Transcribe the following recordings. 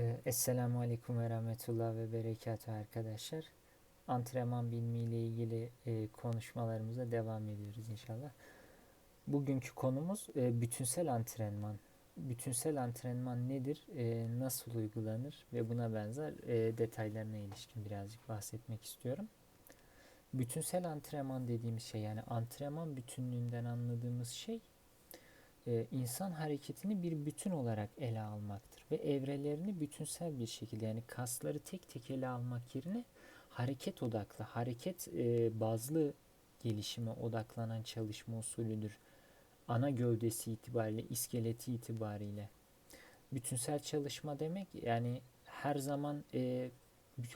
Ee, Esselamu Aleyküm ve Rahmetullah ve Berekatuhu arkadaşlar. Antrenman bilimiyle ilgili e, konuşmalarımıza devam ediyoruz inşallah. Bugünkü konumuz e, bütünsel antrenman. Bütünsel antrenman nedir, e, nasıl uygulanır ve buna benzer e, detaylarına ilişkin birazcık bahsetmek istiyorum. Bütünsel antrenman dediğimiz şey yani antrenman bütünlüğünden anladığımız şey e, insan hareketini bir bütün olarak ele almaktır ve evrelerini bütünsel bir şekilde yani kasları tek tek ele almak yerine hareket odaklı, hareket e, bazlı gelişime odaklanan çalışma usulüdür. Ana gövdesi itibariyle, iskeleti itibariyle. Bütünsel çalışma demek yani her zaman e,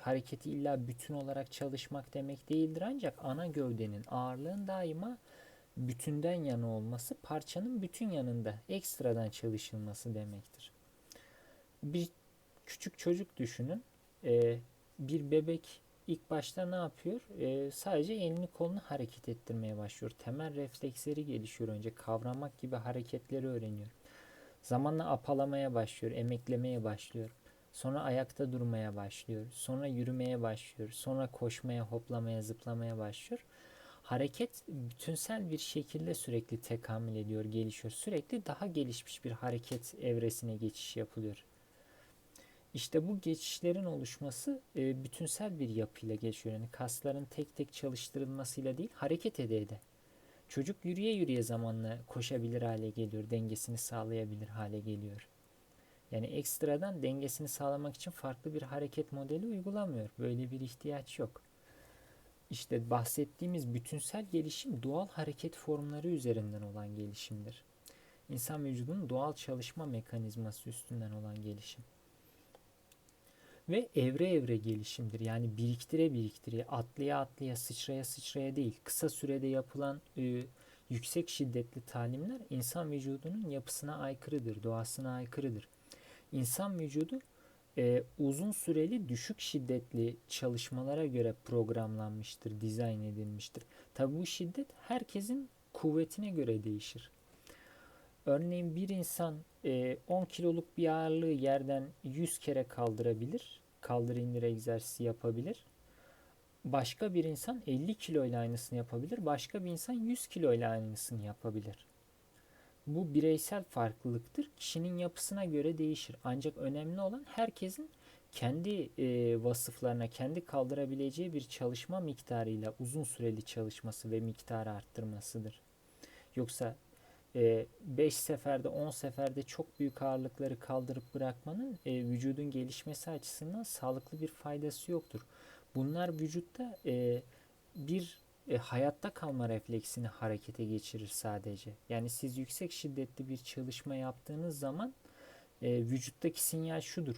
hareketi illa bütün olarak çalışmak demek değildir ancak ana gövdenin ağırlığın daima bütünden yana olması parçanın bütün yanında ekstradan çalışılması demektir. Bir küçük çocuk düşünün. Ee, bir bebek ilk başta ne yapıyor? Ee, sadece elini kolunu hareket ettirmeye başlıyor. Temel refleksleri gelişiyor önce. Kavramak gibi hareketleri öğreniyor. Zamanla apalamaya başlıyor, emeklemeye başlıyor. Sonra ayakta durmaya başlıyor. Sonra yürümeye başlıyor. Sonra koşmaya, hoplamaya, zıplamaya başlıyor hareket bütünsel bir şekilde sürekli tekamül ediyor, gelişiyor. Sürekli daha gelişmiş bir hareket evresine geçiş yapılıyor. İşte bu geçişlerin oluşması e, bütünsel bir yapıyla geçiyor. Yani kasların tek tek çalıştırılmasıyla değil, hareket ede ede. Çocuk yürüye yürüye zamanla koşabilir hale geliyor, dengesini sağlayabilir hale geliyor. Yani ekstradan dengesini sağlamak için farklı bir hareket modeli uygulamıyor. Böyle bir ihtiyaç yok. İşte bahsettiğimiz bütünsel gelişim doğal hareket formları üzerinden olan gelişimdir. İnsan vücudunun doğal çalışma mekanizması üstünden olan gelişim. Ve evre evre gelişimdir. Yani biriktire biriktire, atlaya atlaya, sıçraya sıçraya değil. Kısa sürede yapılan e, yüksek şiddetli talimler insan vücudunun yapısına aykırıdır, doğasına aykırıdır. İnsan vücudu e, uzun süreli düşük şiddetli çalışmalara göre programlanmıştır, dizayn edilmiştir. Tabi bu şiddet herkesin kuvvetine göre değişir. Örneğin bir insan e, 10 kiloluk bir ağırlığı yerden 100 kere kaldırabilir, kaldır indir egzersizi yapabilir. Başka bir insan 50 kilo ile aynısını yapabilir, başka bir insan 100 kilo ile aynısını yapabilir. Bu bireysel farklılıktır. Kişinin yapısına göre değişir. Ancak önemli olan herkesin kendi e, vasıflarına, kendi kaldırabileceği bir çalışma miktarıyla uzun süreli çalışması ve miktarı arttırmasıdır. Yoksa 5 e, seferde 10 seferde çok büyük ağırlıkları kaldırıp bırakmanın e, vücudun gelişmesi açısından sağlıklı bir faydası yoktur. Bunlar vücutta e, bir e, hayatta kalma refleksini harekete geçirir sadece. Yani siz yüksek şiddetli bir çalışma yaptığınız zaman e, vücuttaki sinyal şudur.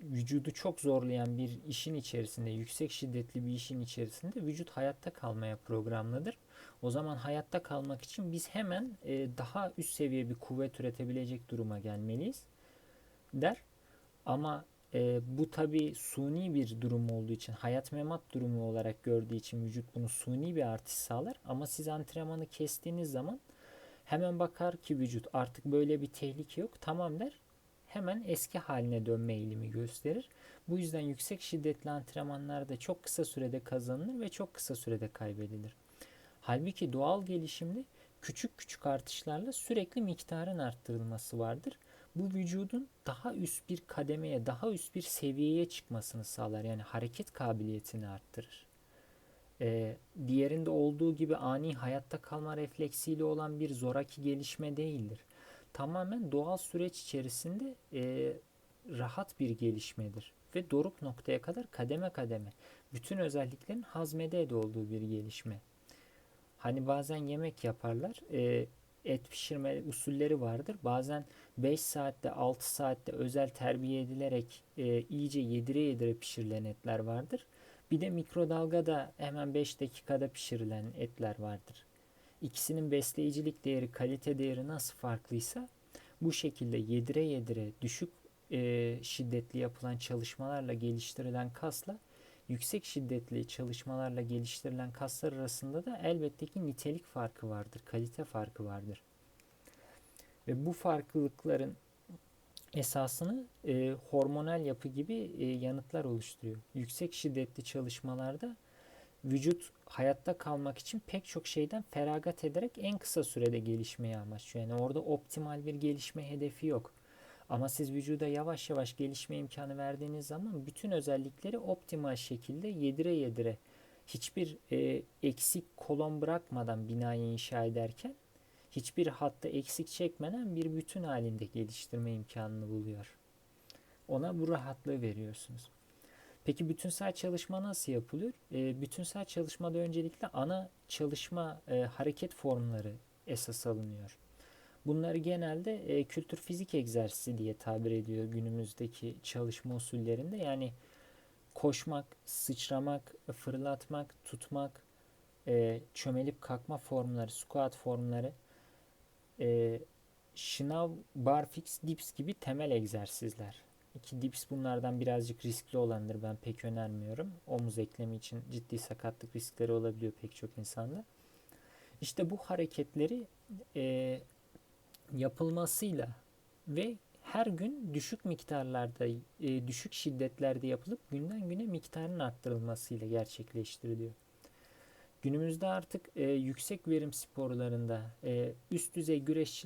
Vücudu çok zorlayan bir işin içerisinde, yüksek şiddetli bir işin içerisinde vücut hayatta kalmaya programlıdır. O zaman hayatta kalmak için biz hemen e, daha üst seviye bir kuvvet üretebilecek duruma gelmeliyiz der. Ama e, bu tabi suni bir durum olduğu için, hayat memat durumu olarak gördüğü için vücut bunu suni bir artış sağlar. Ama siz antrenmanı kestiğiniz zaman hemen bakar ki vücut artık böyle bir tehlike yok. Tamam der. Hemen eski haline dönme eğilimi gösterir. Bu yüzden yüksek şiddetli antrenmanlarda çok kısa sürede kazanılır ve çok kısa sürede kaybedilir. Halbuki doğal gelişimde küçük küçük artışlarla sürekli miktarın arttırılması vardır bu vücudun daha üst bir kademeye, daha üst bir seviyeye çıkmasını sağlar. Yani hareket kabiliyetini arttırır. Ee, diğerinde olduğu gibi ani hayatta kalma refleksiyle olan bir zoraki gelişme değildir. Tamamen doğal süreç içerisinde e, rahat bir gelişmedir. Ve doruk noktaya kadar kademe kademe bütün özelliklerin hazmede olduğu bir gelişme. Hani bazen yemek yaparlar. E, et pişirme usulleri vardır. Bazen 5 saatte 6 saatte özel terbiye edilerek e, iyice yedire yedire pişirilen etler vardır. Bir de mikrodalgada hemen 5 dakikada pişirilen etler vardır. İkisinin besleyicilik değeri, kalite değeri nasıl farklıysa bu şekilde yedire yedire düşük e, şiddetli yapılan çalışmalarla geliştirilen kasla yüksek şiddetli çalışmalarla geliştirilen kaslar arasında da elbette ki nitelik farkı vardır, kalite farkı vardır. Ve bu farklılıkların esasını e, hormonal yapı gibi e, yanıtlar oluşturuyor. Yüksek şiddetli çalışmalarda vücut hayatta kalmak için pek çok şeyden feragat ederek en kısa sürede gelişmeyi amaçlıyor. Yani orada optimal bir gelişme hedefi yok. Ama siz vücuda yavaş yavaş gelişme imkanı verdiğiniz zaman bütün özellikleri optimal şekilde yedire yedire hiçbir e, eksik kolon bırakmadan binayı inşa ederken hiçbir hatta eksik çekmeden bir bütün halinde geliştirme imkanını buluyor. Ona bu rahatlığı veriyorsunuz. Peki bütünsel çalışma nasıl yapılıyor? E, bütünsel çalışmada öncelikle ana çalışma e, hareket formları esas alınıyor. Bunları genelde e, kültür fizik egzersizi diye tabir ediyor günümüzdeki çalışma usullerinde. Yani koşmak, sıçramak, fırlatmak, tutmak, e, çömelip kalkma formları, squat formları, e, şınav, barfix, dips gibi temel egzersizler. İki dips bunlardan birazcık riskli olandır. Ben pek önermiyorum. Omuz eklemi için ciddi sakatlık riskleri olabiliyor pek çok insanda. İşte bu hareketleri e, yapılmasıyla ve her gün düşük miktarlarda, e, düşük şiddetlerde yapılıp günden güne miktarın arttırılmasıyla gerçekleştiriliyor. Günümüzde artık e, yüksek verim sporlarında e, üst düzey güreşçi